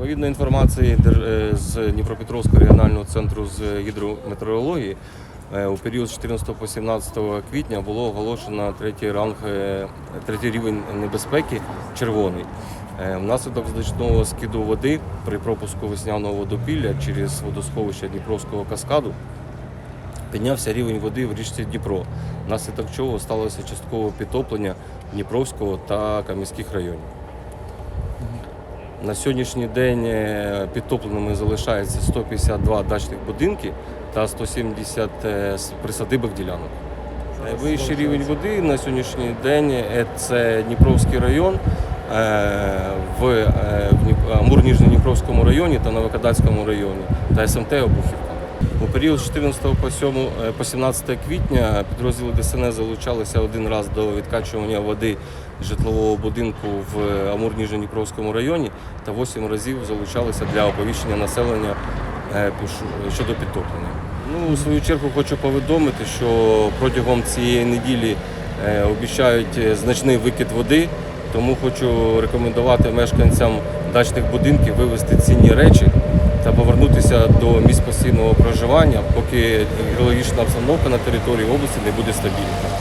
Відповідно інформації е, з Дніпропетровського регіонального центру з гідрометеорології е, у період з 14 по 17 квітня було оголошено третій ранг, е, третій рівень небезпеки червоний. Внаслідок значного скиду води при пропуску весняного водопілля через водосховище Дніпровського каскаду піднявся рівень води в річці Дніпро, внаслідок чого сталося часткове підтоплення Дніпровського та Кам'янських районів. На сьогоднішній день е, підтопленими залишається 152 дачних будинки та 170 присадибих ділянок. Найвищий рівень води на сьогоднішній день е, це Дніпровський район е, в, е, в Амур-Ніжньодніпровському районі та Новокадацькому районі та СМТ Обухівка. У період з 14 по 7, е, по 17 квітня підрозділи ДСНС залучалися один раз до відкачування води житлового будинку в Амур-Ніжньодніпровському районі та 8 разів залучалися для оповіщення населення е, щодо підтоплення. Ну, у свою чергу хочу повідомити, що протягом цієї неділі е, обіцяють е, значний викид води, тому хочу рекомендувати мешканцям дачних будинків вивезти цінні речі повернутися до місць постійного проживання, поки геологічна обстановка на території області не буде стабільна.